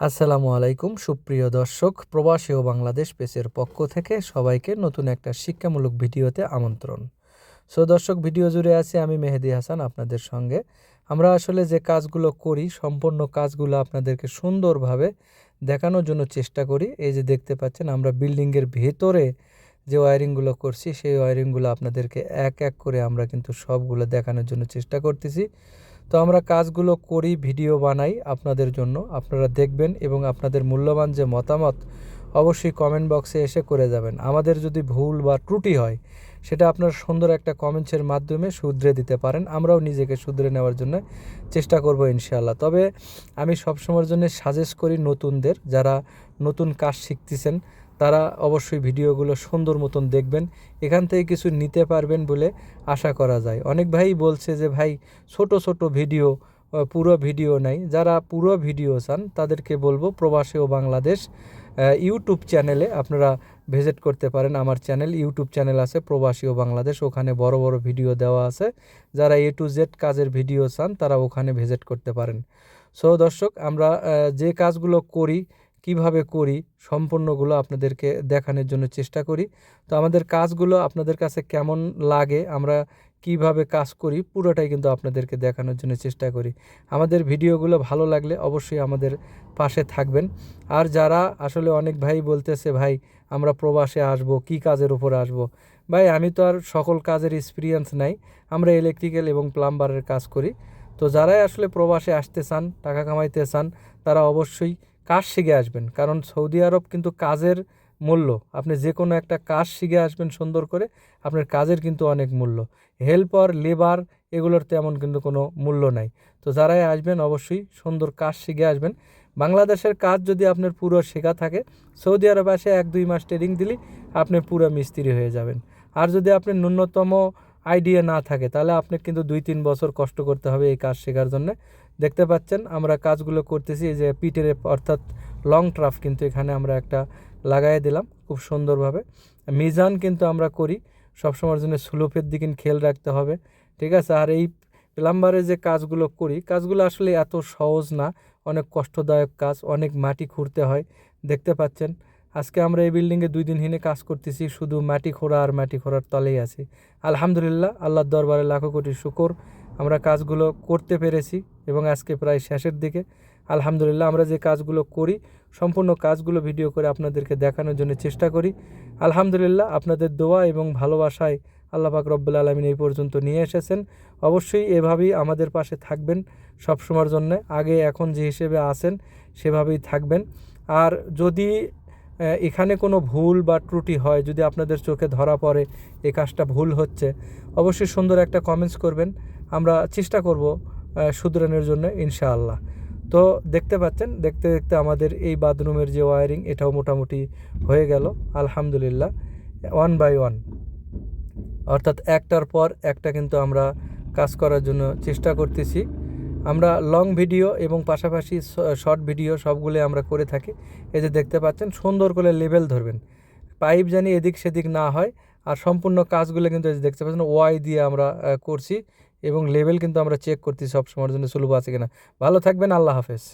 আসসালামু আলাইকুম, সুপ্রিয় দর্শক, প্রবাসী ও বাংলাদেশ পেসের পক্ষ থেকে সবাইকে নতুন একটা শিক্ষামূলক ভিডিওতে আমন্ত্রণ। সো দর্শক, ভিডিও জুড়ে আছি আমি মেহেদি হাসান আপনাদের সঙ্গে। আমরা আসলে যে কাজগুলো করি, সম্পূর্ণ কাজগুলো আপনাদেরকে সুন্দরভাবে দেখানোর জন্য চেষ্টা করি। এই যে দেখতে পাচ্ছেন, আমরা বিল্ডিংয়ের ভেতরে যে ওয়ারিংগুলো করছি, সেই ওয়ারিংগুলো আপনাদেরকে এক এক করে আমরা কিন্তু সবগুলো দেখানোর জন্য চেষ্টা করতেছি। তো আমরা কাজগুলো করি, ভিডিও বানাই আপনাদের জন্য। আপনারা দেখবেন এবং আপনাদের মূল্যবান যে মতামত অবশ্যই কমেন্ট বক্সে এসে করে যাবেন। আমাদের যদি ভুল বা ত্রুটি হয়, সেটা আপনার সুন্দর একটা কমেন্টসের মাধ্যমে শুধরে দিতে পারেন। আমরাও নিজেকে শুধরে নেওয়ার জন্য চেষ্টা করব ইনশাআল্লাহ। তবে আমি সবসময়ের জন্য সাজেস্ট করি নতুনদের, যারা নতুন কাজ শিখতেছেন তারা অবশ্যই ভিডিওগুলো সুন্দর মতন দেখবেন, এখান থেকে কিছু নিতে পারবেন বলে আশা করা যায়। অনেক ভাই বলছে যে, ভাই, ছোট ছোট ভিডিও পুরো ভিডিও নাই। যারা পুরো ভিডিও চান, তাদেরকে বলব প্রবাসী ও বাংলাদেশ ইউটিউব চ্যানেলে আপনারা ভিজিট করতে পারেন। আমার চ্যানেল, ইউটিউব চ্যানেল আছে, প্রবাসী ও বাংলাদেশ। ওখানে বড় বড় ভিডিও দেওয়া আছে। যারা এ টু জেড কাজের ভিডিও চান, তারা ওখানে ভিজিট করতে পারেন। সো দর্শক, আমরা যে কাজগুলো করি কীভাবে করি, সম্পূর্ণগুলো আপনাদেরকে দেখানোর জন্য চেষ্টা করি। তো আমাদের কাজগুলো আপনাদের কাছে কেমন লাগে, আমরা কীভাবে কাজ করি, পুরোটাই কিন্তু আপনাদেরকে দেখানোর জন্য চেষ্টা করি। আমাদের ভিডিওগুলো ভালো লাগলে অবশ্যই আমাদের পাশে থাকবেন। আর যারা আসলে অনেক ভাই বলতেছে, ভাই, আমরা প্রবাসে আসব, কি কাজের উপর আসব? ভাই, আমি তো আর সকল কাজের এক্সপিরিয়েন্স নাই, আমরা ইলেকট্রিক্যাল এবং প্লাম্বারের কাজ করি। তো যারাই আসলে প্রবাসে আসতে চান, টাকা কামাইতে চান, তারা অবশ্যই কাজ শিখে আসবেন। কারণ সৌদি আরব কিন্তু কাজের মূল্য। আপনি যে কোনো একটা কাজ শিখে আসবেন সুন্দর করে, আপনার কাজের কিন্তু অনেক মূল্য। হেল্পার, লেবার এগুলোর তেমন কিন্তু কোনো মূল্য নাই। তো যারাই আসবেন অবশ্যই সুন্দর কাজ শিখে আসবেন। বাংলাদেশের কাজ যদি আপনার পুরো শেখা থাকে, সৌদি আরব আসে এক দুই মাস ট্রেনিং দিলেই আপনি পুরো মিস্ত্রি হয়ে যাবেন। আর যদি আপনি ন্যূনতম আইডিয়া না থাকে, তাহলে আপনি কিন্তু দুই তিন বছর কষ্ট করতে হবে এই কাজ শেখার জন্য। দেখতে পাচ্ছেন, আমরা কাজগুলো করতেছি যে পিটের অর্থাৎ লং ট্রাফ কিন্তু এখানে আমরা একটা লাগাই দিলাম, খুব সুন্দরভাবে। মিজান কিন্তু আমরা করি, সবসময়ের জন্য স্লোপের দিকে খেয়াল রাখতে হবে, ঠিক আছে? আর এই প্লাম্বারে যে কাজগুলো করি, কাজগুলো আসলে এত সহজ না, অনেক কষ্টদায়ক কাজ, অনেক মাটি খুঁড়তে হয়, দেখতে পাচ্ছেন? আজকে আমরা এই বিল্ডিংয়ে দুই দিন হিনে কাজ করতেছি, শুধু মাটি খোঁড়া আর মাটি খোঁড়ার তলেই আছি। আলহামদুলিল্লাহ, আল্লাহর দরবারে লাখো কোটি শুকর, আমরা কাজগুলো করতে পেরেছি। এবং আজকে প্রায় শেষের দিকে। আলহামদুলিল্লাহ আমরা যে কাজগুলো করি, সম্পূর্ণ কাজগুলো ভিডিও করে আপনাদেরকে দেখানোর জন্য চেষ্টা করি। আলহামদুলিল্লাহ আপনাদের দোয়া এবং ভালোবাসায় আল্লাহ পাক রব্বুল আলমিন এই পর্যন্ত নিয়ে এসেছেন। অবশ্যই এভাবেই আমাদের পাশে থাকবেন সবসময়ের জন্য। আগে এখন যে হিসেবে আছেন, সেভাবেই থাকবেন। আর যদি এখানে কোনো ভুল বা ত্রুটি হয়, যদি আপনাদের চোখে ধরা পড়ে এই কাজটা ভুল হচ্ছে, অবশ্যই সুন্দর একটা কমেন্টস করবেন। আমরা চেষ্টা করব শুধরানোর জন্য, ইনশাআল্লাহ। তো দেখতে পাচ্ছেন, দেখতে দেখতে আমাদের এই বাথরুমের যে ওয়ারিং, এটাও মোটামুটি হয়ে গেল, আলহামদুলিল্লাহ। One by one. অর্থাৎ একটার পর একটা কিন্তু আমরা কাজ করার জন্য চেষ্টা করতেছি। আমরা লং ভিডিও এবং পাশাপাশি শর্ট ভিডিও সবগুলো আমরা করে থাকি। এই যে দেখতে পাচ্ছেন, সুন্দর করে লেভেল ধরবেন। পাইপ জানি এদিক সেদিক না হয়, আর সম্পূর্ণ কাজগুলো কিন্তু দেখতে পাচ্ছেন, ওয়াই দিয়ে আমরা করছি। এবং লেভেল কিন্তু আমরা চেক করছি সব সময়ের জন্য সুলভ আছে কিনা। ভালো থাকবেন, আল্লাহ হাফেজ।